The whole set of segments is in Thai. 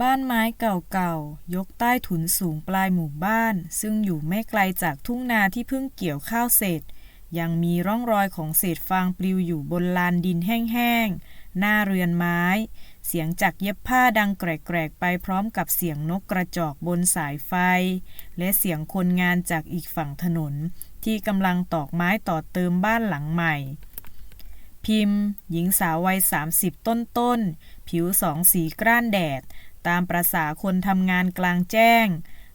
บ้านไม้เก่าๆ ยกใต้ถุนสูงปลายหมู่บ้าน ซึ่งอยู่ไม่ไกลจากทุ่งนาที่เพิ่งเกี่ยวข้าวเสร็จ ยังมีร่องรอยของเศษฟางปลิวอยู่บนลานดินแห้งๆ หน้าเรือนไม้ เสียงจักเย็บผ้าดังแกรกๆ ไปพร้อมกับเสียงนกกระจอกบนสายไฟ และเสียงคนงานจากอีกฝั่งถนน ที่กำลังตอกไม้ต่อเติมบ้านหลังใหม่พิมพ์ หญิงสาววัย 30 ต้นๆผิวสองสีกร้านแดด ตามประษาคนทำงานกลางแจ้ง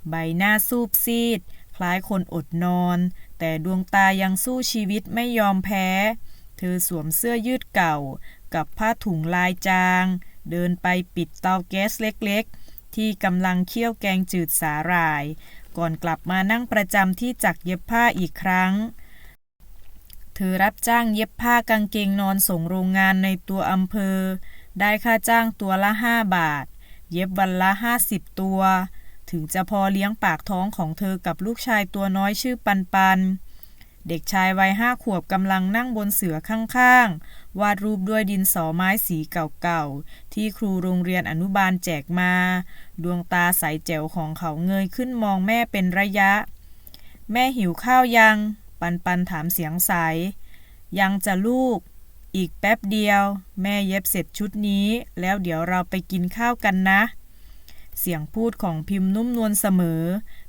ใบหน้าซูบซีด คล้ายคนอดนอน แต่ดวงตายังสู้ชีวิตไม่ยอมแพ้ เธอสวมเสื้อยืดเก่า กับผ้าถุงลายจาง เดินไปปิดเตาแก๊สเล็กๆ ที่กำลังเคี่ยวแกงจืดสาหร่าย ก่อนกลับมานั่งประจำที่จักเย็บผ้าอีกครั้งเธอรับจ้างเย็บผ้ากางเกงนอนส่งโรงงานในตัวอำเภอ ได้ค่าจ้างตัวละ5บาท เย็บวันละ 50 ตัว ถึงจะพอเลี้ยงปากท้องของเธอกับลูกชายตัวน้อยชื่อปันปัน เด็กชายวัยห้าขวบกำลังนั่งบนเสือข้างๆ วาดรูปด้วยดินสอไม้สีเก่าๆ ที่ครูโรงเรียนอนุบาลแจกมา ดวงตาใสแจ๋วของเขาเงยขึ้นมองแม่เป็นระยะ แม่หิวข้าวยัง ปันปันถามเสียงใส ยังจะลูก อีกแป๊บเดียว แม่เย็บเสร็จชุดนี้ แล้วเดี๋ยวเราไปกินข้าวกันนะ เสียงพูดของพิมพ์นุ่มนวลเสมอ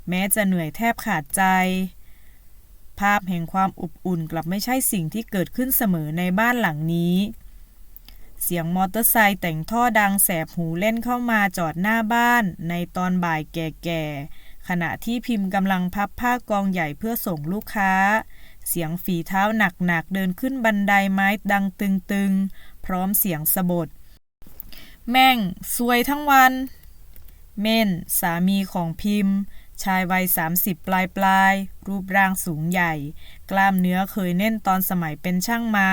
แม้จะเหนื่อยแทบขาดใจ ภาพแห่งความอบอุ่นกลับไม่ใช่สิ่งที่เกิดขึ้นเสมอในบ้านหลังนี้ เสียงมอเตอร์ไซค์แต่งท่อดังแสบหูเล่นเข้ามาจอดหน้าบ้าน ในตอนบ่ายแก่ๆขณะที่พิมพ์กำลังพับผ้ากองใหญ่เพื่อส่งลูกค้า เสียงฝีเท้าหนักๆ เดินขึ้นบันไดไม้ดังตึงๆ พร้อมเสียงสะบด แม่ง สวยทั้งวัน เม่น สามีของพิมพ์ ชายวัย 30 ปลายปลายๆรูปร่างสูงใหญ่ กล้ามเนื้อเคยแน่นตอนสมัยเป็นช่างไม้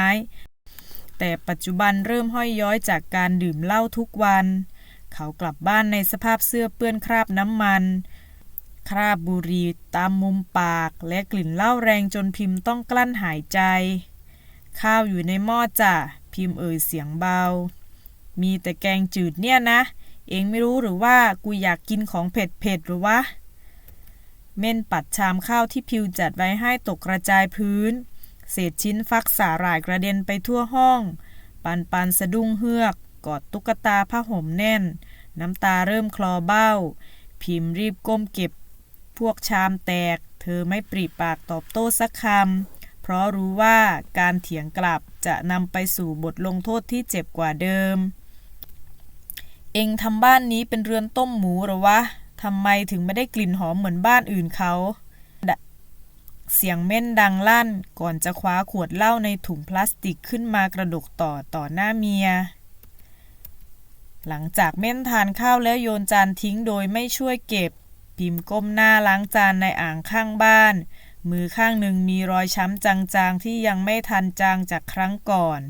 แต่ปัจจุบันเริ่มห้อยย้อยจากการดื่มเหล้าทุกวัน เขากลับบ้านในสภาพเสื้อเปื้อนคราบน้ำมัน คราบบุหรี่ตามมุมปาก และกลิ่นเหล้าแรงจนพิมพ์ต้องกลั้นหายใจ ข้าวอยู่ในหม้อจ้ะ พิมพ์เอ่ยเสียงเบา มีแต่แกงจืดเนี่ยนะ เองไม่รู้หรือว่ากูอยากกินของเผ็ดๆหรือวะ เม่นปัดชามข้าวที่พิวจัดไว้ให้ตกกระจายพื้น เศษชิ้นฟักสาหร่ายกระเด็นไปทั่วห้อง ปันปันสะดุ้งเฮือก กอดตุ๊กตาผ้าห่มแน่น น้ำตาเริ่มคลอเบ้า พิมพ์รีบก้มเก็บ พวกชามแตก เธอไม่ปริปากตอบโต้สักคำ เพราะรู้ว่าการเถียงกลับจะนำไปสู่บทลงโทษที่เจ็บกว่าเดิม เองทำบ้านนี้เป็นเรือนต้มหมูหรอวะทำไมถึงไม่ได้กลิ่นหอมเหมือนบ้านอื่นเขาเสียงเม่นดังลั่นก่อนจะคว้าขวดเหล้าในถุงพลาสติกขึ้นมากระดกต่อต่อหน้าเมีย หลังจากเม่นทานข้าวแล้วโยนจานทิ้งโดยไม่ช่วยเก็บ พิมพ์ก้มหน้าล้างจานในอ่างข้างบ้าน มือข้างหนึ่งมีรอยช้ำจางๆ ที่ยังไม่ทันจางจากครั้งก่อน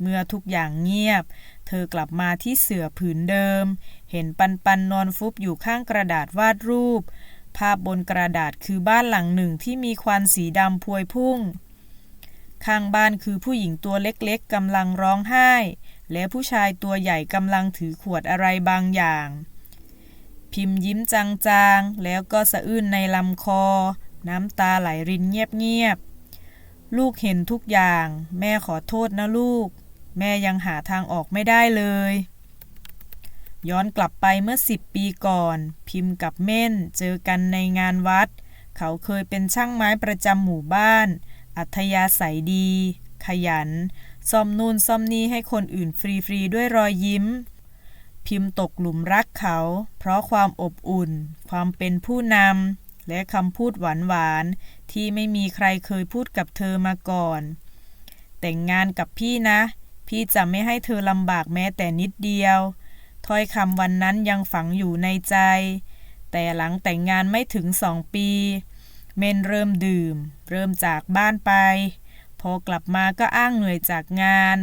เมื่อทุกอย่างเงียบ เธอกลับมาที่เสื่อผืนเดิม เห็นปันปันนอนฟุบอยู่ข้างกระดาษวาดรูป ภาพบนกระดาษคือบ้านหลังหนึ่งที่มีควันสีดำพวยพุ่ง ข้างบ้านคือผู้หญิงตัวเล็กๆกำลังร้องไห้ และผู้ชายตัวใหญ่กำลังถือขวดอะไรบางอย่าง พิมพ์ยิ้มจางๆ แล้วก็สะอื้นในลำคอ น้ำตาไหลรินเงียบๆ ลูกเห็นทุกอย่าง แม่ขอโทษนะลูก แม่ยังหาทางออกไม่ได้เลย ย้อนกลับไปเมื่อสิบปีก่อน พิมพ์กับเม่นเจอกันในงานวัด เขาเคยเป็นช่างไม้ประจำหมู่บ้าน อัธยาศัยดี ขยัน ซ่อมนู่นซ่อมนี่ให้คนอื่นฟรีๆด้วยรอยยิ้ม พิมพ์ตกหลุมรักเขา เพราะความอบอุ่น ความเป็นผู้นำ และคำพูดหวานๆที่ไม่มีใครเคยพูดกับเธอมาก่อน แต่งงานกับพี่นะ พี่จะไม่ให้เธอลำบากแม้แต่นิดเดียว ถ้อยคำวันนั้นยังฝังอยู่ในใจ แต่หลังแต่งงานไม่ถึงสองปี เมนเริ่มดื่ม เริ่มจากบ้านไป พอกลับมาก็อ้างเหนื่อยจากงาน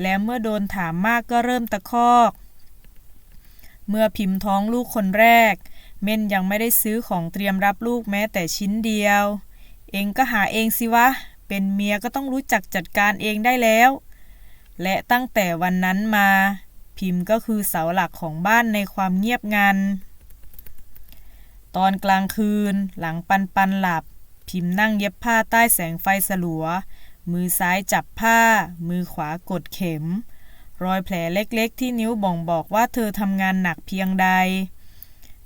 และเมื่อโดนถามมากก็เริ่มตะคอก เมื่อพิมพ์ท้องลูกคนแรก เม่นยังไม่ได้ซื้อของเตรียมรับลูกแม้แต่ชิ้นเดียว เองก็หาเองสิวะ เป็นเมียก็ต้องรู้จักจัดการเองได้แล้ว และตั้งแต่วันนั้นมา พิมพ์ก็คือเสาหลักของบ้านในความเงียบงัน ตอนกลางคืน หลังปันปันหลับ พิมพ์นั่งเย็บผ้าใต้แสงไฟสลัว มือซ้ายจับผ้า มือขวากดเข็ม รอยแผลเล็กๆ ที่นิ้วบ่งบอกว่าเธอทำงานหนักเพียงใด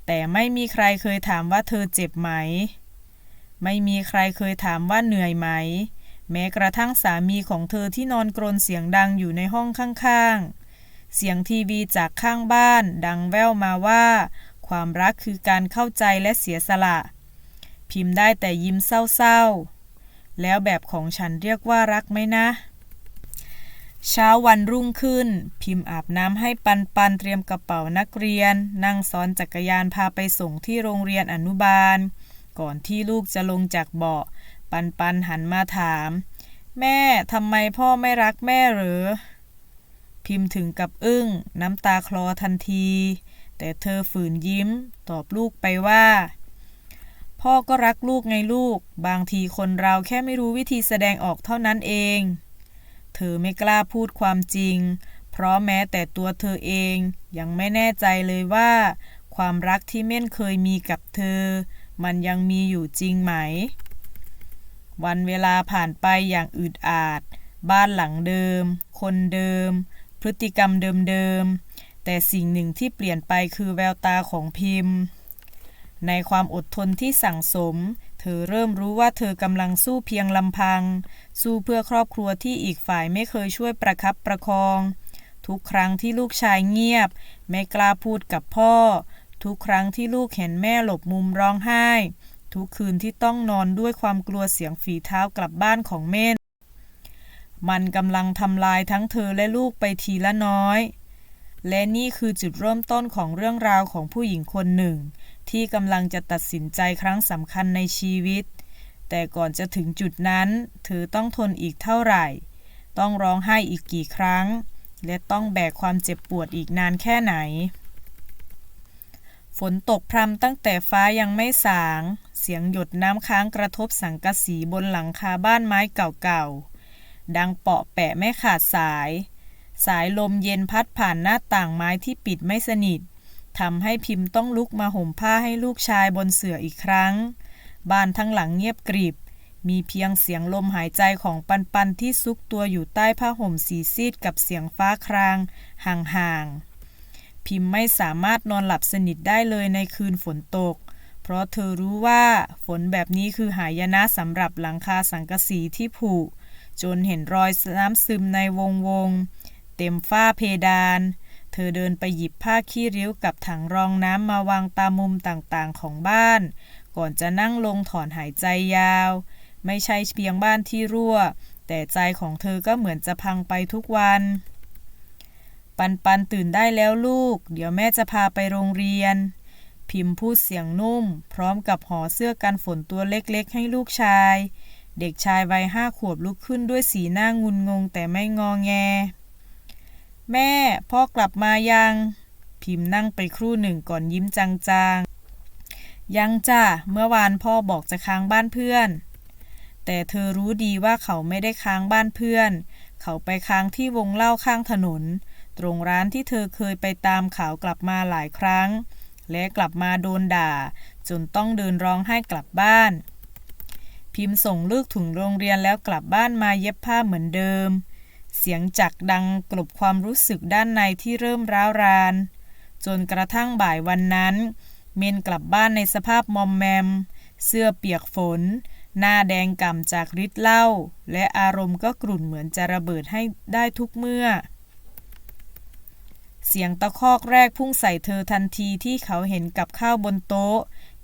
แต่ไม่มีใครเคยถามว่าเธอเจ็บไหม ไม่มีใครเคยถามว่าเหนื่อยไหม แม้กระทั่งสามีของเธอที่นอนกรนเสียงดังอยู่ในห้องข้างๆ เสียงทีวีจากข้างบ้านดังแว่วมาว่า ความรักคือการเข้าใจและเสียสละ พิมพ์ได้แต่ยิ้มเศร้าๆ แล้วแบบของฉันเรียกว่ารักไหมนะ เช้าวันรุ่งขึ้น พิมพ์อาบน้ำให้ปันปันเตรียมกระเป๋านักเรียน นั่งซ้อนจักรยานพาไปส่งที่โรงเรียนอนุบาล ก่อนที่ลูกจะลงจากเบาะ ปันปันหันมาถาม แม่ทำไมพ่อไม่รักแม่หรือ พิมพ์ถึงกับอึ้ง น้ำตาคลอทันที แต่เธอฝืนยิ้ม ตอบลูกไปว่า พ่อก็รักลูกไงลูก บางทีคนเราแค่ไม่รู้วิธีแสดงออกเท่านั้นเอง เธอไม่กล้าพูดความจริง เพราะแม้แต่ตัวเธอเองยังไม่แน่ใจเลยว่า ความรักที่เม่นเคยมีกับเธอ มันยังมีอยู่จริงไหม วันเวลาผ่านไปอย่างอืดอาดบ้านหลังเดิม คนเดิม พฤติกรรมเดิมๆ แต่สิ่งหนึ่งที่เปลี่ยนไปคือแววตาของพิมพ์ ในความอดทนที่สั่งสม เธอเริ่มรู้ว่าเธอกำลังสู้เพียงลำพัง สู้เพื่อครอบครัวที่อีกฝ่ายไม่เคยช่วยประคับประคอง ทุกครั้งที่ลูกชายเงียบ ไม่กล้าพูดกับพ่อ ทุกครั้งที่ลูกเห็นแม่หลบมุมร้องไห้ ทุกคืนที่ต้องนอนด้วยความกลัวเสียงฝีเท้ากลับบ้านของเม่นมันกำลังทำลายทั้งเธอและลูกไปทีละน้อย และนี่คือจุดเริ่มต้นของเรื่องราวของผู้หญิงคนหนึ่ง ที่กำลังจะตัดสินใจครั้งสำคัญในชีวิต แต่ก่อนจะถึงจุดนั้น เธอต้องทนอีกเท่าไหร่ ต้องร้องไห้อีกกี่ครั้ง และต้องแบกความเจ็บปวดอีกนานแค่ไหน ฝนตกพรำตั้งแต่ฟ้ายังไม่สาง เสียงหยดน้ำค้างกระทบสังกะสีบนหลังคาบ้านไม้เก่าๆ ดังเปาะแปะไม่ขาดสาย สายลมเย็นพัดผ่านหน้าต่างไม้ที่ปิดไม่สนิท ทำให้พิมพ์ต้องลุกมาห่มผ้าให้ลูกชายบนเสื่ออีกครั้ง บ้านทั้งหลังเงียบกริบ มีเพียงเสียงลมหายใจของปันปันที่ซุกตัวอยู่ใต้ผ้าห่มสีซีดกับเสียงฟ้าคราง ห่างๆ พิมพ์ไม่สามารถนอนหลับสนิทได้เลยในคืนฝนตก เพราะเธอรู้ว่าฝนแบบนี้คือหายนะสำหรับหลังคาสังกะสีที่ผุจนเห็นรอยน้ำซึมในวงวง เต็มฝ้าเพดาน เธอเดินไปหยิบผ้าขี้ริ้วกับถังรองน้ำมาวางตามมุมต่างๆของบ้าน ก่อนจะนั่งลงถอนหายใจยาว ไม่ใช่เพียงบ้านที่รั่ว แต่ใจของเธอก็เหมือนจะพังไปทุกวัน ปันปันตื่นได้แล้วลูก เดี๋ยวแม่จะพาไปโรงเรียน พิมพ์พูดเสียงนุ่ม พร้อมกับห่อเสื้อกันฝนตัวเล็กๆ ให้ลูกชาย เด็กชายวัยห้าขวบลุกขึ้นด้วยสีหน้างุนงงแต่ไม่งอแง แม่พ่อกลับมายัง พิมพ์นั่งไปครู่หนึ่งก่อนยิ้มจางๆ ยังจ้ะเมื่อวานพ่อบอกจะค้างบ้านเพื่อน แต่เธอรู้ดีว่าเขาไม่ได้ค้างบ้านเพื่อน เขาไปค้างที่วงเล่าข้างถนน ตรงร้านที่เธอเคยไปตามข่าวกลับมาหลายครั้ง และกลับมาโดนด่า จนต้องเดินร้องไห้กลับบ้าน พิมพ์ส่งลูกถึงโรงเรียนแล้วกลับบ้านมาเย็บผ้าเหมือนเดิม เสียงจักดังกลบความรู้สึกด้านในที่เริ่มร้าวราน จนกระทั่งบ่ายวันนั้น เมนกลับบ้านในสภาพมอมแมม เสื้อเปียกฝน หน้าแดงก่ำจากฤทธิ์เหล้า และอารมณ์ก็กรุ่นเหมือนจะระเบิดให้ได้ทุกเมื่อ เสียงตะคอกแรกพุ่งใส่เธอทันทีที่เขาเห็นกับข้าวบนโต๊ะ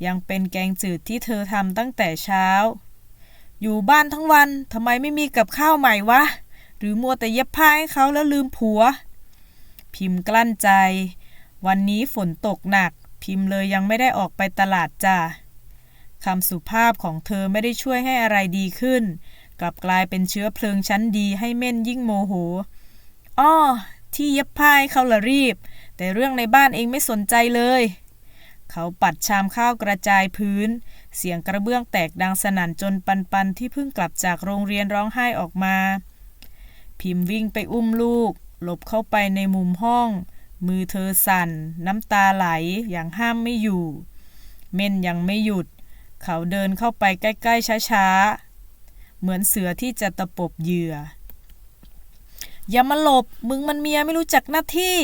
ยังเป็นแกงจืดที่เธอทำตั้งแต่เช้า อยู่บ้านทั้งวันทำไมไม่มีกับข้าวใหม่วะ หรือมัวแต่เย็บผ้าให้เขาแล้วลืมผัว พิมพ์กลั้นใจ วันนี้ฝนตกหนัก พิมพ์เลยยังไม่ได้ออกไปตลาดจ้ะคำสุภาพของเธอไม่ได้ช่วยให้อะไรดีขึ้น กลับกลายเป็นเชื้อเพลิงชั้นดีให้เม่นยิ่งโมโห อ้อ ที่เย็บผ้าให้เขาละรีบ แต่เรื่องในบ้านเองไม่สนใจเลย เขาปัดชามข้าวกระจายพื้น เสียงกระเบื้องแตกดังสนั่นจนปันปันที่เพิ่งกลับจากโรงเรียนร้องไห้ออกมา พิมพ์วิ่งไปอุ้มลูก หลบเข้าไปในมุมห้อง มือเธอสั่น น้ำตาไหลอย่างห้ามไม่อยู่ เม่นยังไม่หยุด เขาเดินเข้าไปใกล้ๆช้าๆ เหมือนเสือที่จะตะปบเหยื่อ อย่ามาหลบ มึงมันเมียไม่รู้จักหน้าที่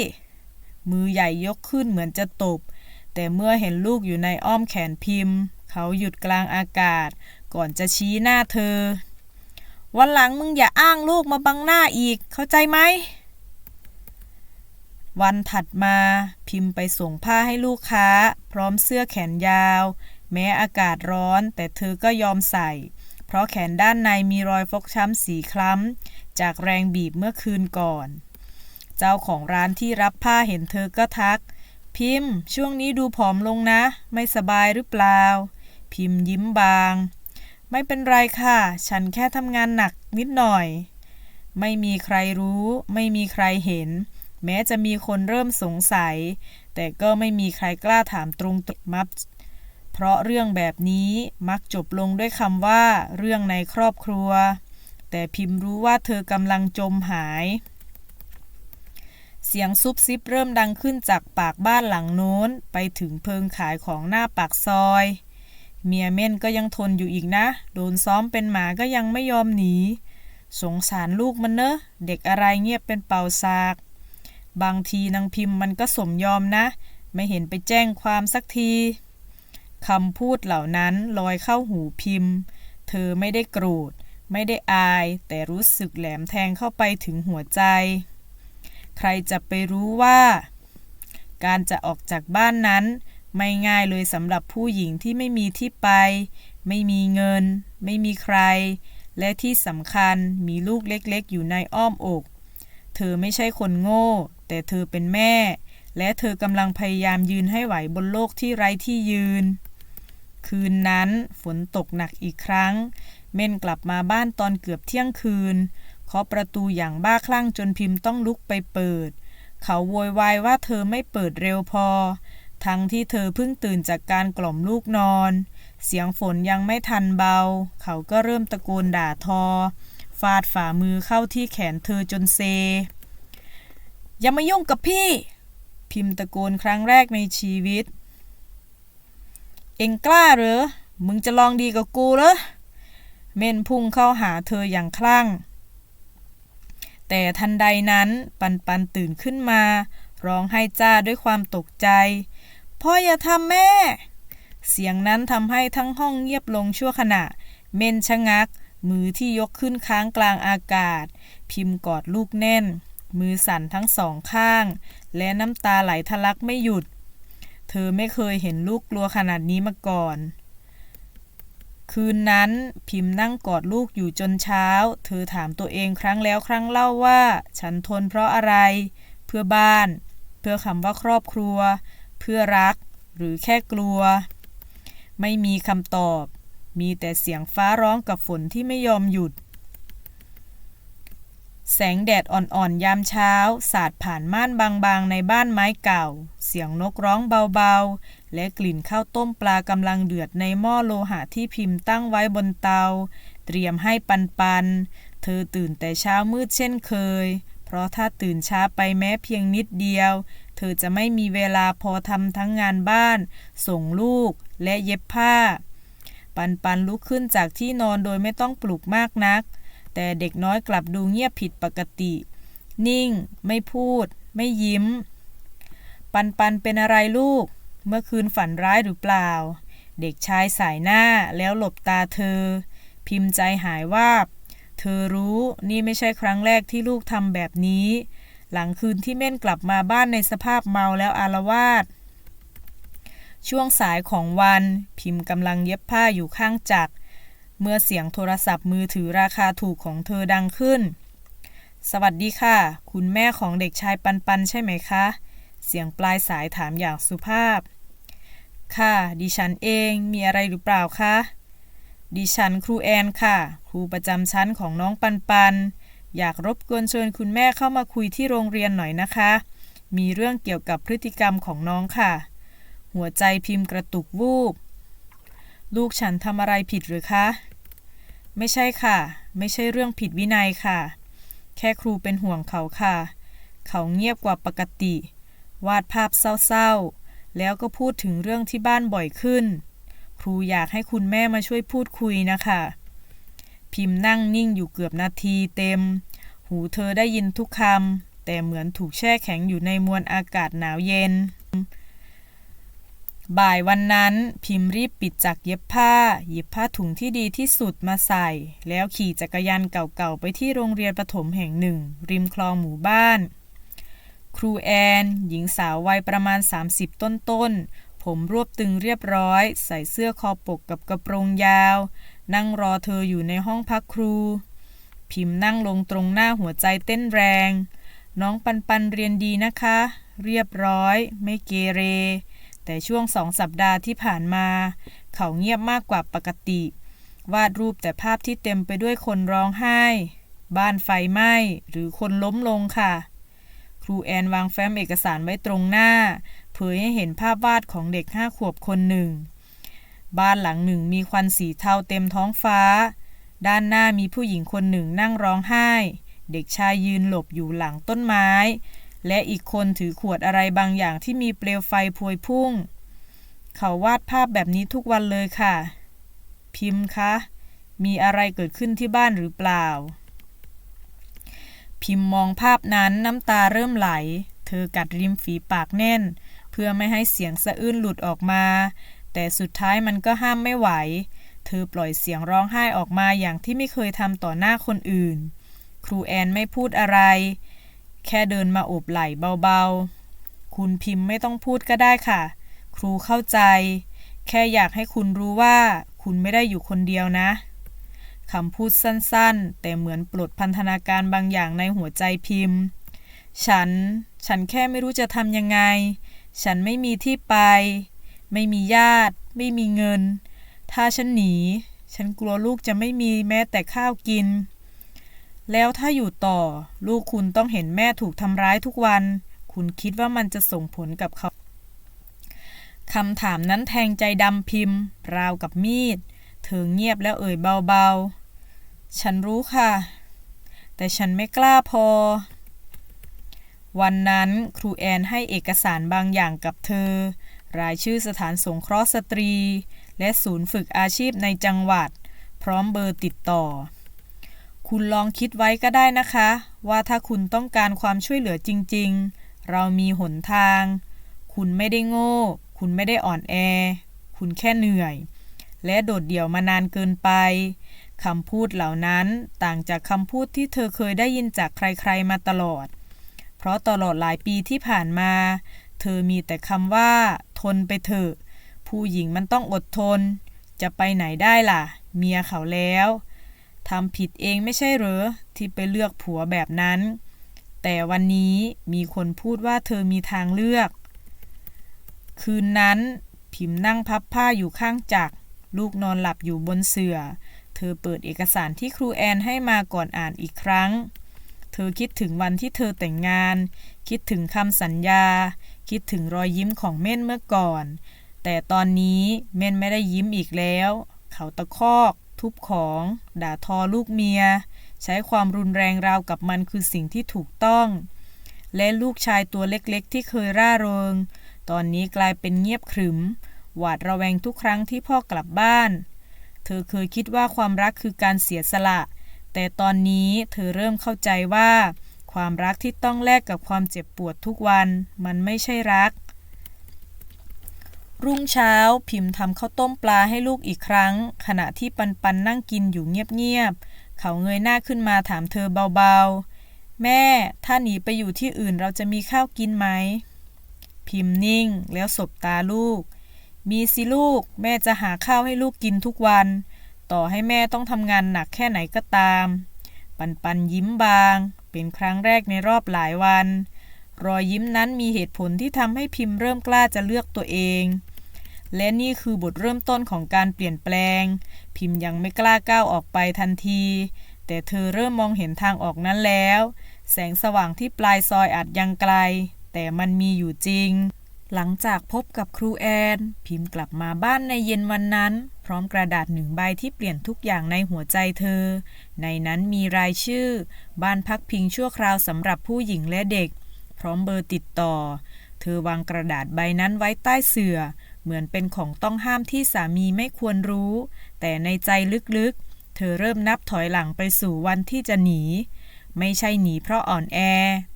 มือใหญ่ยกขึ้นเหมือนจะตบ แต่เมื่อเห็นลูกอยู่ในอ้อมแขนพิมพ์ เขาหยุดกลางอากาศ ก่อนจะชี้หน้าเธอ วันหลังมึงอย่าอ้างลูกมาบังหน้าอีก เข้าใจไหม วันถัดมาพิมพ์ไปส่งผ้าให้ลูกค้า พร้อมเสื้อแขนยาว แม้อากาศร้อน แต่เธอก็ยอมใส่ เพราะแขนด้านในมีรอยฟกช้ำสีคล้ำ จากแรงบีบเมื่อคืนก่อน เจ้าของร้านที่รับผ้าเห็นเธอก็ทัก พิมพ์ ช่วงนี้ดูผอมลงนะ ไม่สบายหรือเปล่า พิมพ์ยิ้มบาง ไม่เป็นไรค่ะ ฉันแค่ทำงานหนักนิดหน่อย ไม่มีใครรู้ ไม่มีใครเห็น แม้จะมีคนเริ่มสงสัย แต่ก็ไม่มีใครกล้าถามตรงๆมับเพราะเรื่องแบบนี้มักจบลงด้วยคำว่า เรื่องในครอบครัว แต่พิมพ์รู้ว่าเธอกำลังจมหาย เสียงซุบซิบเริ่มดังขึ้นจากปากบ้านหลังโน้น ไปถึงเพิงขายของหน้าปากซอย เมียเม่นก็ยังทนอยู่อีกนะ โดนซ้อมเป็นหมาก็ยังไม่ยอมหนี สงสารลูกมันเนอะเด็กอะไรเงียบเป็นเป่าซาก บางทีนางพิมพ์มันก็สมยอมนะ ไม่เห็นไปแจ้งความสักทีคำพูดเหล่านั้นลอยเข้าหูพิมพ์ เธอไม่ได้โกรธ ไม่ได้อาย แต่รู้สึกแหลมแทงเข้าไปถึงหัวใจ ใครจะไปรู้ว่า การจะออกจากบ้านนั้น ไม่ง่ายเลยสำหรับผู้หญิงที่ไม่มีที่ไป ไม่มีเงิน ไม่มีใคร และที่สำคัญมีลูกเล็กๆ อยู่ในอ้อมอก เธอไม่ใช่คนโง่ แต่เธอเป็นแม่ และเธอกำลังพยายามยืนให้ไหวบนโลกที่ไร้ที่ยืน คืนนั้นฝนตกหนักอีกครั้ง เม่นกลับมาบ้านตอนเกือบเที่ยงคืนเคาะประตูอย่างบ้าคลั่งจนพิมพ์ต้องลุกไปเปิด เขาโวยวายว่าเธอไม่เปิดเร็วพอ ทั้งที่เธอเพิ่งตื่นจากการกล่อมลูกนอน เสียงฝนยังไม่ทันเบา เขาก็เริ่มตะโกนด่าทอ ฟาดฝ่ามือเข้าที่แขนเธอจนเซ อย่ามายุ่งกับพี่ พิมพ์ตะโกนครั้งแรกในชีวิต เอ็งกล้าเหรอ มึงจะลองดีกับกูเหรอ เม่นพุ่งเข้าหาเธออย่างคลั่ง แต่ทันใดนั้นปันปันตื่นขึ้นมาร้องไห้จ้าด้วยความตกใจ พ่ออย่าทำแม่ เสียงนั้นทำให้ทั้งห้องเงียบลงชั่วขณะ เม่นชะงัก มือที่ยกขึ้นค้างกลางอากาศ พิมพ์กอดลูกแน่น มือสั่นทั้งสองข้าง และน้ำตาไหลทะลักไม่หยุด เธอไม่เคยเห็นลูกกลัวขนาดนี้มาก่อนคืนนั้นพิมพ์นั่งกอดลูกอยู่จนเช้า เธอถามตัวเองครั้งแล้วครั้งเล่าว่า ฉันทนเพราะอะไร เพื่อบ้าน เพื่อคำว่าครอบครัว เพื่อรัก หรือแค่กลัว ไม่มีคำตอบ มีแต่เสียงฟ้าร้องกับฝนที่ไม่ยอมหยุด แสงแดดอ่อนๆยามเช้า สาดผ่านม่านบางๆ ในบ้านไม้เก่า เสียงนกร้องเบาๆ และกลิ่นข้าวต้มปลากำลังเดือดในหม้อโลหะที่พิมพ์ตั้งไว้บนเตา เตรียมให้ปันปัน เธอตื่นแต่เช้ามืดเช่นเคย เพราะถ้าตื่นช้าไปแม้เพียงนิดเดียว อจะไม่มีเวลาพอทำทั้งงานบ้าน ส่งลูกและเย็บผ้า ปันปันลุกขึ้นจากที่นอนโดยไม่ต้องปลุกมากนัก แต่เด็กน้อยกลับดูเงียบผิดปกติ นิ่ง ไม่พูด ไม่ยิ้ม ปันปันเป็นอะไรลูก เมื่อคืนฝันร้ายหรือเปล่า เด็กชายสายหน้าแล้วหลบตาเธอ พิมพ์ใจหายวาบ เธอรู้นี่ไม่ใช่ครั้งแรกที่ลูกทำแบบนี้ หลังคืนที่เม่นกลับมาบ้านในสภาพเมาแล้วอารวาสช่วงสายของวันพิมพ์กำลังเย็บผ้าอยู่ข้างจักร เมื่อเสียงโทรศัพท์มือถือราคาถูกของเธอดังขึ้น สวัสดีค่ะ คุณแม่ของเด็กชายปันปันใช่ไหมคะ เสียงปลายสายถามอย่างสุภาพ ค่ะ ดิฉันเองมีอะไรหรือเปล่าคะดิฉันครูแอนค่ะ ครูประจำชั้นของน้องปันปัน อยากรบกวนเชิญคุณแม่เข้ามาคุยที่โรงเรียนหน่อยนะคะ มีเรื่องเกี่ยวกับพฤติกรรมของน้องค่ะ หัวใจพิมพ์กระตุกวูบ ลูกฉันทำอะไรผิดหรือคะ ไม่ใช่ค่ะ ไม่ใช่เรื่องผิดวินัยค่ะ แค่ครูเป็นห่วงเขาค่ะ เขาเงียบกว่าปกติ วาดภาพเศร้าๆ แล้วก็พูดถึงเรื่องที่บ้านบ่อยขึ้น ครูอยากให้คุณแม่มาช่วยพูดคุยนะคะ พิมพ์นั่งนิ่งอยู่เกือบนาทีเต็ม หูเธอได้ยินทุกคำแต่เหมือนถูกแช่แข็งอยู่ในมวลอากาศหนาวเย็น บ่ายวันนั้นพิมพ์รีบปิดจักเย็บผ้า หยิบผ้าถุงที่ดีที่สุดมาใส่ แล้วขี่จักรยานเก่าๆไปที่โรงเรียนประถมแห่งหนึ่ง ริมคลองหมู่บ้าน ครูแอน หญิงสาววัยประมาณ 30 ต้นๆผมรวบตึงเรียบร้อย ใส่เสื้อคอปกกับกระโปรงยาว นั่งรอเธออยู่ในห้องพักครู พิมพ์นั่งลงตรงหน้าหัวใจเต้นแรง น้องปันปันเรียนดีนะคะ เรียบร้อย ไม่เกเร แต่ช่วงสองสัปดาห์ที่ผ่านมา เขาเงียบมากกว่าปกติ วาดรูปแต่ภาพที่เต็มไปด้วยคนร้องไห้ บ้านไฟไหม้หรือคนล้มลงค่ะ ครูแอนวางแฟ้มเอกสารไว้ตรงหน้า เผยให้เห็นภาพวาดของเด็กห้าขวบคนหนึ่ง บ้านหลังหนึ่งมีควันสีเทาเต็มท้องฟ้า ด้านหน้ามีผู้หญิงคนหนึ่งนั่งร้องไห้ เด็กชายยืนหลบอยู่หลังต้นไม้ และอีกคนถือขวดอะไรบางอย่างที่มีเปลวไฟพวยพุ่ง เขาวาดภาพแบบนี้ทุกวันเลยค่ะ พิมพ์คะ มีอะไรเกิดขึ้นที่บ้านหรือเปล่า พิมพ์มองภาพนั้นน้ำตาเริ่มไหล เธอกัดริมฝีปากแน่น เพื่อไม่ให้เสียงสะอื้นหลุดออกมา แต่สุดท้ายมันก็ห้ามไม่ไหว เธอปล่อยเสียงร้องไห้ออกมาอย่างที่ไม่เคยทำต่อหน้าคนอื่น ครูแอนไม่พูดอะไร แค่เดินมาโอบไหล่เบาๆ คุณพิมพ์ไม่ต้องพูดก็ได้ค่ะ ครูเข้าใจ แค่อยากให้คุณรู้ว่า คุณไม่ได้อยู่คนเดียวนะคำพูดสั้นๆ แต่เหมือนปลดพันธนาการบางอย่างในหัวใจพิมพ์ ฉัน ฉันแค่ไม่รู้จะทำยังไง ฉันไม่มีที่ไป ไม่มีญาติ ไม่มีเงิน ถ้าฉันหนี ฉันกลัวลูกจะไม่มีแม้แต่ข้าวกิน แล้วถ้าอยู่ต่อ ลูกคุณต้องเห็นแม่ถูกทำร้ายทุกวัน คุณคิดว่ามันจะส่งผลกับเขาคำถามนั้นแทงใจดำพิมพ์ ราวกับมีด เธอเงียบแล้วเอ่ยเบาๆ ฉันรู้ค่ะ แต่ฉันไม่กล้าพอ วันนั้นครูแอนให้เอกสารบางอย่างกับเธอ รายชื่อสถานสงเคราะห์สตรี และศูนย์ฝึกอาชีพในจังหวัด พร้อมเบอร์ติดต่อ คุณลองคิดไว้ก็ได้นะคะ ว่าถ้าคุณต้องการความช่วยเหลือจริง ๆ เรามีหนทาง คุณไม่ได้โง่ คุณไม่ได้อ่อนแอ คุณแค่เหนื่อย และโดดเดี่ยวมานานเกินไปคำพูดเหล่านั้นต่างจากคำพูดที่เธอเคยได้ยินจากใครๆมาตลอด เพราะตลอดหลายปีที่ผ่านมา เธอมีแต่คำว่า ทนไปเถอะ ผู้หญิงมันต้องอดทน จะไปไหนได้ล่ะ เมียเขาแล้วทำผิดเองไม่ใช่เหรอ ที่ไปเลือกผัวแบบนั้น แต่วันนี้มีคนพูดว่าเธอมีทางเลือก คืนนั้น พิมพ์นั่งพับผ้าอยู่ข้างจักร ลูกนอนหลับอยู่บนเสือ่อ เธอเปิดเอกสารที่ครูแอนให้มาก่อนอ่านอีกครั้ง เธอคิดถึงวันที่เธอแต่งงาน คิดถึงคำสัญญา คิดถึงรอยยิ้มของเม่นเมื่อก่อน แต่ตอนนี้เม่นไม่ได้ยิ้มอีกแล้ว เขาตะคอก ทุบของ ด่าทอลูกเมีย ใช้ความรุนแรงราวกับมันคือสิ่งที่ถูกต้อง และลูกชายตัวเล็กๆ ที่เคยร่าเริง ตอนนี้กลายเป็นเงียบขรึม หวาดระแวงทุกครั้งที่พ่อกลับบ้าน เธอเคยคิดว่าความรักคือการเสียสละ แต่ตอนนี้เธอเริ่มเข้าใจว่า ความรักที่ต้องแลกกับความเจ็บปวดทุกวัน มันไม่ใช่รัก รุ่งเช้าพิมพ์ทำข้าวต้มปลาให้ลูกอีกครั้ง ขณะที่ปันปันนั่งกินอยู่เงียบๆ เขาเงยหน้าขึ้นมาถามเธอเบาๆ แม่ ถ้าหนีไปอยู่ที่อื่นเราจะมีข้าวกินไหม พิมพ์นิ่งแล้วสบตาลูก มีสิลูก แม่จะหาข้าวให้ลูกกินทุกวัน ต่อให้แม่ต้องทำงานหนักแค่ไหนก็ตาม ปันปันยิ้มบาง เป็นครั้งแรกในรอบหลายวัน รอยยิ้มนั้นมีเหตุผลที่ทำให้พิมพ์เริ่มกล้าจะเลือกตัวเอง และนี่คือบทเริ่มต้นของการเปลี่ยนแปลง พิมพ์ยังไม่กล้าก้าวออกไปทันที แต่เธอเริ่มมองเห็นทางออกนั้นแล้ว แสงสว่างที่ปลายซอยอาจยังไกล แต่มันมีอยู่จริง หลังจากพบกับครูแอน พิมพ์กลับมาบ้านในเย็นวันนั้น พร้อมกระดาษหนึ่งใบที่เปลี่ยนทุกอย่างในหัวใจเธอ ในนั้นมีรายชื่อ บ้านพักพิงชั่วคราวสำหรับผู้หญิงและเด็ก พร้อมเบอร์ติดต่อ เธอวางกระดาษใบนั้นไว้ใต้เสื่อ เหมือนเป็นของต้องห้ามที่สามีไม่ควรรู้ แต่ในใจลึกๆ เธอเริ่มนับถอยหลังไปสู่วันที่จะหนี ไม่ใช่หนีเพราะอ่อนแอ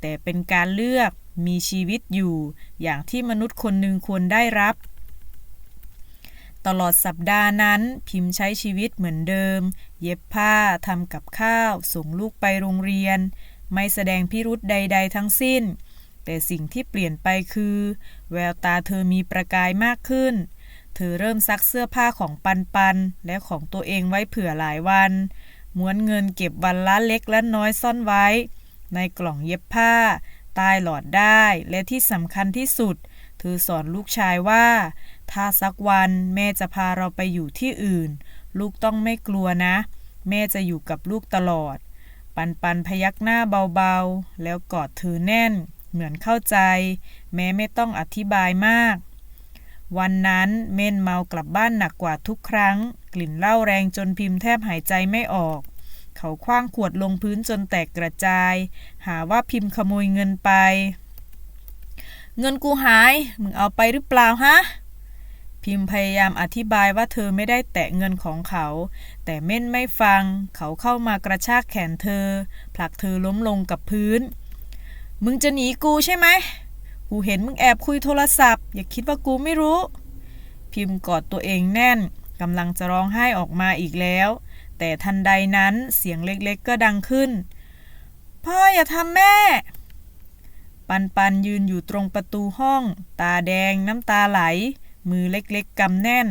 แต่เป็นการเลือก มีชีวิตอยู่ อย่างที่มนุษย์คนหนึ่งควรได้รับ ตลอดสัปดาห์นั้น พิมพ์ใช้ชีวิตเหมือนเดิม เย็บผ้าทำกับข้าว ส่งลูกไปโรงเรียน ไม่แสดงพิรุษใด ๆ ทั้งสิ้น แต่สิ่งที่เปลี่ยนไปคือ แววตาเธอมีประกายมากขึ้น เธอเริ่มซักเสื้อผ้าของปันปันและของตัวเองไว้เผื่อหลายวันม้วนเงินเก็บวันละเล็กและน้อยซ่อนไว้ ในกล่องเย็บผ้า ใต้หลอดได้และที่สำคัญที่สุด เธอสอนลูกชายว่า ถ้าสักวันแม่จะพาเราไปอยู่ที่อื่น ลูกต้องไม่กลัวนะ แม่จะอยู่กับลูกตลอด ปันปันพยักหน้าเบาๆ แล้วกอดเธอแน่น เหมือนเข้าใจ แม้ไม่ต้องอธิบายมาก วันนั้นเม่นเมากลับบ้านหนักกว่าทุกครั้ง กลิ่นเหล้าแรงจนพิมพ์แทบหายใจไม่ออก เขาคว้างขวดลงพื้นจนแตกกระจาย หาว่าพิมพ์ขโมยเงินไป เงินกูหาย มึงเอาไปหรือเปล่าฮะ พิมพ์พยายามอธิบายว่าเธอไม่ได้แตะเงินของเขา แต่เม่นไม่ฟัง เขาเข้ามากระชากแขนเธอ ผลักเธอล้มลงกับพื้น มึงจะหนีกูใช่ไหม กูเห็นมึงแอบคุยโทรศัพท์ อย่าคิดว่ากูไม่รู้ พิมพ์กอดตัวเองแน่นกำลังจะร้องไห้ออกมาอีกแล้ว แต่ทันใดนั้นเสียงเล็กๆก็ดังขึ้น พ่ออย่าทำแม่ ปันปันยืนอยู่ตรงประตูห้อง ตาแดงน้ำตาไหล มือเล็กๆกำแน่น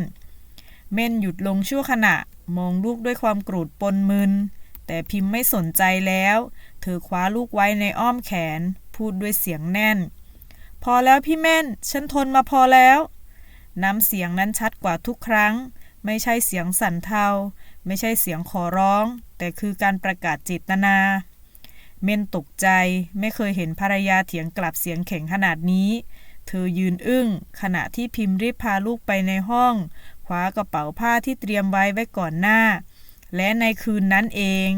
เม่นหยุดลงชั่วขณะ มองลูกด้วยความโกรธปนมึน แต่พิมพ์ไม่สนใจแล้ว เธอคว้าลูกไว้ในอ้อมแขน พูดด้วยเสียงแน่น พอแล้วพี่เม่น ฉันทนมาพอแล้ว น้ำเสียงนั้นชัดกว่าทุกครั้ง ไม่ใช่เสียงสั่นเทา ไม่ใช่เสียงขอร้อง แต่คือการประกาศเจตนา เม่นตกใจไม่เคยเห็นภรรยาเถียงกลับเสียงแข็งขนาดนี้ เธอยืนอึ้ง ขณะที่พิมพ์รีบพาลูกไปในห้องคว้ากระเป๋าผ้าที่เตรียมไว้ไว้ก่อนหน้า และในคืนนั้นเอง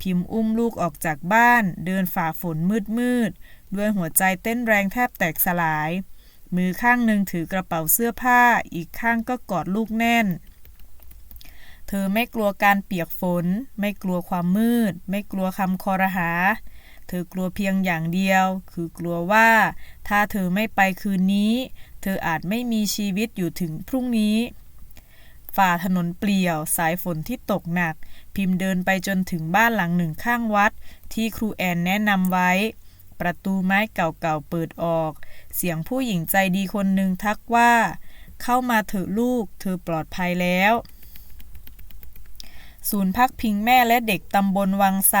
พิมพ์อุ้มลูกออกจากบ้าน เดินฝ่าฝนมืดมืดด้วยหัวใจเต้นแรงแทบแตกสลาย มือข้างหนึ่งถือกระเป๋าเสื้อผ้า อีกข้างก็กอดลูกแน่น เธอไม่กลัวการเปียกฝน ไม่กลัวความมืด ไม่กลัวคำคอรหา เธอกลัวเพียงอย่างเดียว คือกลัวว่า ถ้าเธอไม่ไปคืนนี้ เธออาจไม่มีชีวิตอยู่ถึงพรุ่งนี้ ฝ่าถนนเปลี่ยวสายฝนที่ตกหนัก พิมพ์เดินไปจนถึงบ้านหลังหนึ่งข้างวัด ที่ครูแอนแนะนำไว้ ประตูไม้เก่าๆเปิดออก เสียงผู้หญิงใจดีคนหนึ่งทักว่า เข้ามาเถอะลูก เธอปลอดภัยแล้ว ศูนย์พักพิงแม่และเด็กตำบลวังไซ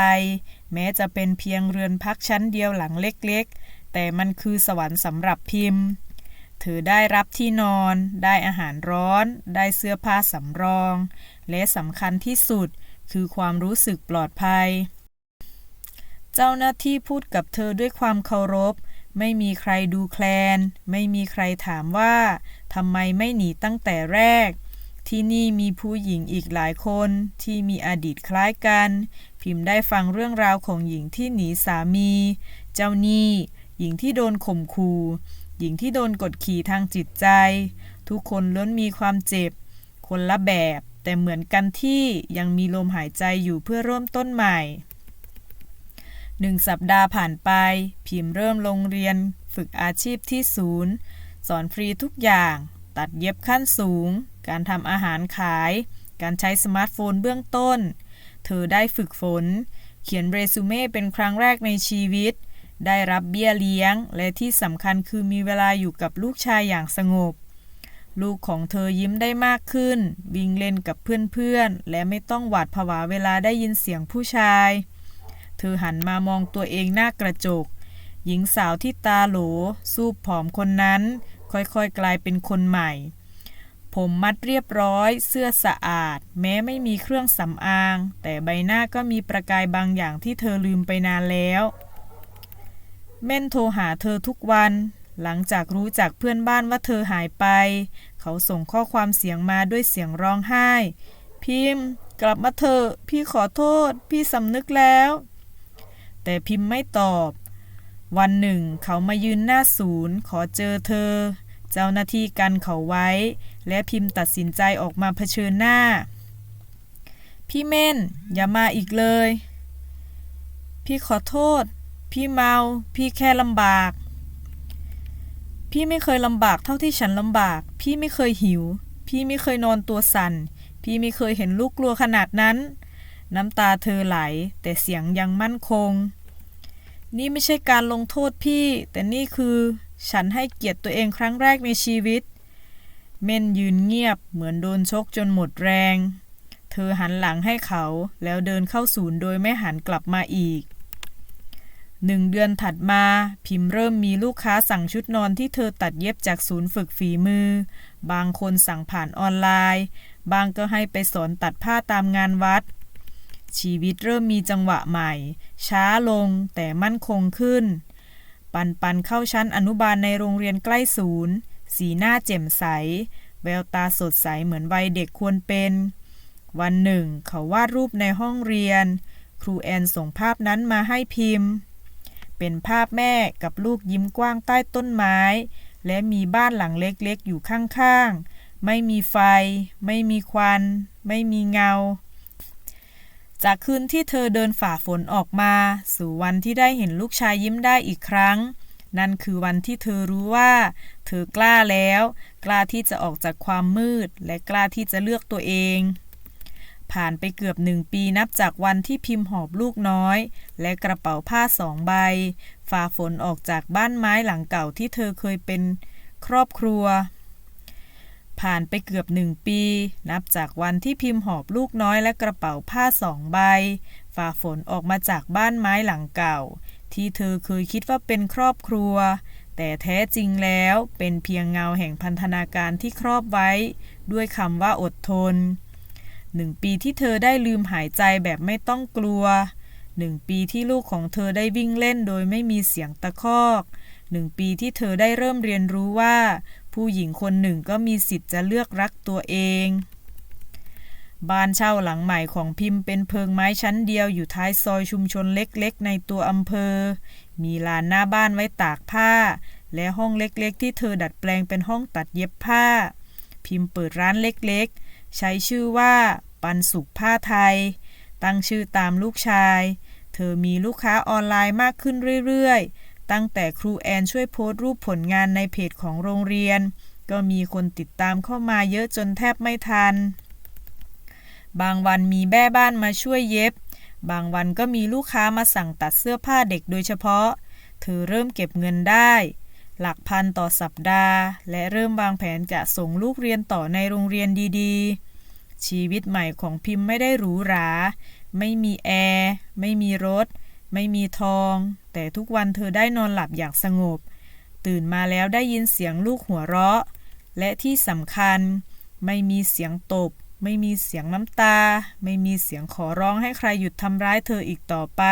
แม้จะเป็นเพียงเรือนพักชั้นเดียวหลังเล็กๆ แต่มันคือสวรรค์สำหรับพิมพ์ เธอได้รับที่นอน ได้อาหารร้อน ได้เสื้อผ้าสำรอง และสำคัญที่สุดคือความรู้สึกปลอดภัย เจ้าหน้าที่พูดกับเธอด้วยความเคารพ ไม่มีใครดูแคลน ไม่มีใครถามว่าทำไมไม่หนีตั้งแต่แรก ที่นี่มีผู้หญิงอีกหลายคนที่มีอดีตคล้ายกัน พิมพ์ได้ฟังเรื่องราวของหญิงที่หนีสามี เจ้าหนี้หญิงที่โดนข่มขู่หญิงที่โดนกดขี่ทางจิตใจ ทุกคนล้วนมีความเจ็บ คนละแบบ แต่เหมือนกันที่ยังมีลมหายใจอยู่เพื่อเริ่มต้นใหม่หนึ่งสัปดาห์ผ่านไป พิมพ์เริ่มลงเรียน ฝึกอาชีพที่ศูนย์ สอนฟรีทุกอย่าง ตัดเย็บขั้นสูง การทำอาหารขาย การใช้สมาร์ทโฟนเบื้องต้น เธอได้ฝึกฝน เขียนเรซูเม่เป็นครั้งแรกในชีวิต ได้รับเบี้ยเลี้ยง และที่สำคัญคือมีเวลาอยู่กับลูกชายอย่างสงบ ลูกของเธอยิ้มได้มากขึ้น วิ่งเล่นกับเพื่อนๆ และไม่ต้องหวาดผวาเวลาได้ยินเสียงผู้ชาย เธอหันมามองตัวเองหน้ากระจก หญิงสาวที่ตาโหลสูบผอมคนนั้น ค่อยๆ กลายเป็นคนใหม่ ผมมัดเรียบร้อย เสื้อสะอาด แม้ไม่มีเครื่องสำอาง แต่ใบหน้าก็มีประกายบางอย่างที่เธอลืมไปนานแล้ว เม่นโทรหาเธอทุกวัน หลังจากรู้จากเพื่อนบ้านว่าเธอหายไป เขาส่งข้อความเสียงมาด้วยเสียงร้องไห้ พิมพ์กลับมาเถอะ พี่ขอโทษ พี่สำนึกแล้ว แต่พิมพ์ไม่ตอบ วันหนึ่ง เขามายืนหน้าศูนย์ ขอเจอเธอ เจ้าหน้าที่กันเขาไว้ และพิมพ์ตัดสินใจออกมาเผชิญหน้า พี่เม่น อย่ามาอีกเลย พี่ขอโทษ พี่เมา พี่แค่ลำบาก พี่ไม่เคยลำบากเท่าที่ฉันลำบาก พี่ไม่เคยหิว พี่ไม่เคยนอนตัวสัน่น พี่ไม่เคยเห็นลูกกลัวขนาดนั้น น้ำตาเธอไหล แต่เสียงยังมั่นคง นี่ไม่ใช่การลงโทษพี่ แต่นี่คือฉันให้เกียรติตัวเองครั้งแรกในชีวิต เม่นยืนเงียบเหมือนโดนชกจนหมดแรง เธอหันหลังให้เขาแล้วเดินเข้าศูนย์โดยไม่หันกลับมาอีก หนึ่งเดือนถัดมาพิมพ์เริ่มมีลูกค้าสั่งชุดนอนที่เธอตัดเย็บจากศูนย์ฝึกฝีมือ บางคนสั่งผ่านออนไลน์ บางก็ให้ไปสอนตัดผ้าตามงานวัด ชีวิตเริ่มมีจังหวะใหม่ ช้าลงแต่มั่นคงขึ้น ปันปันเข้าชั้นอนุบาลในโรงเรียนใกล้ศูนย์ สีหน้าแจ่มใส แววตาสดใสเหมือนวัยเด็กควรเป็น วันหนึ่ง เขาวาดรูปในห้องเรียน ครูแอนส่งภาพนั้นมาให้พิมพ์ เป็นภาพแม่กับลูกยิ้มกว้างใต้ต้นไม้ และมีบ้านหลังเล็กๆ อยู่ข้างๆ ไม่มีไฟ ไม่มีควัน ไม่มีเงา จากคืนที่เธอเดินฝ่าฝนออกมา สู่วันที่ได้เห็นลูกชายยิ้มได้อีกครั้ง นั่นคือวันที่เธอรู้ว่า เธอกล้าแล้ว กล้าที่จะออกจากความมืด และกล้าที่จะเลือกตัวเอง ผ่านไปเกือบหนึ่งปีนับจากวันที่พิมพ์หอบลูกน้อย และกระเป๋าผ้าสองใบ ฝ่าฝนออกจากบ้านไม้หลังเก่าที่เธอเคยเป็นครอบครัว ผ่านไปเกือบหนึ่งปี นับจากวันที่พิมพ์หอบลูกน้อยและกระเป๋าผ้าสองใบ ฝ่าฝนออกมาจากบ้านไม้หลังเก่า ที่เธอเคยคิดว่าเป็นครอบครัว แต่แท้จริงแล้วเป็นเพียงเงาแห่งพันธนาการที่ครอบไว้ ด้วยคำว่าอดทนหนึ่งปีที่เธอได้ลืมหายใจแบบไม่ต้องกลัวหนึ่งปีที่ลูกของเธอได้วิ่งเล่นโดยไม่มีเสียงตะคอกหนึ่งปีที่เธอได้เริ่มเรียนรู้ว่า ผู้หญิงคนหนึ่งก็มีสิทธิ์จะเลือกรักตัวเอง บ้านเช่าหลังใหม่ของพิมพ์เป็นเพิงไม้ชั้นเดียวอยู่ท้ายซอยชุมชนเล็กๆ ในตัวอำเภอ มีลานหน้าบ้านไว้ตากผ้า และห้องเล็กๆ ที่เธอดัดแปลงเป็นห้องตัดเย็บผ้า พิมพ์เปิดร้านเล็กๆ ใช้ชื่อว่า ปันสุขผ้าไทย ตั้งชื่อตามลูกชาย เธอมีลูกค้าออนไลน์มากขึ้นเรื่อยๆ ตั้งแต่ครูแอนช่วยโพสต์รูปผลงานในเพจของโรงเรียน ก็มีคนติดตามเข้ามาเยอะจนแทบไม่ทัน บางวันมีแม่บ้านมาช่วยเย็บ บางวันก็มีลูกค้ามาสั่งตัดเสื้อผ้าเด็กโดยเฉพาะ เธอเริ่มเก็บเงินได้ หลักพันต่อสัปดาห์ และเริ่มวางแผนจะส่งลูกเรียนต่อในโรงเรียนดีๆ ชีวิตใหม่ของพิมพ์ไม่ได้หรูหรา ไม่มีแอร์ ไม่มีรถ ไม่มีทอง แต่ทุกวันเธอได้นอนหลับอย่างสงบ ตื่นมาแล้วได้ยินเสียงลูกหัวเราะ และที่สำคัญ ไม่มีเสียงตบ ไม่มีเสียงน้ำตา ไม่มีเสียงขอร้องให้ใครหยุดทำร้ายเธออีกต่อไป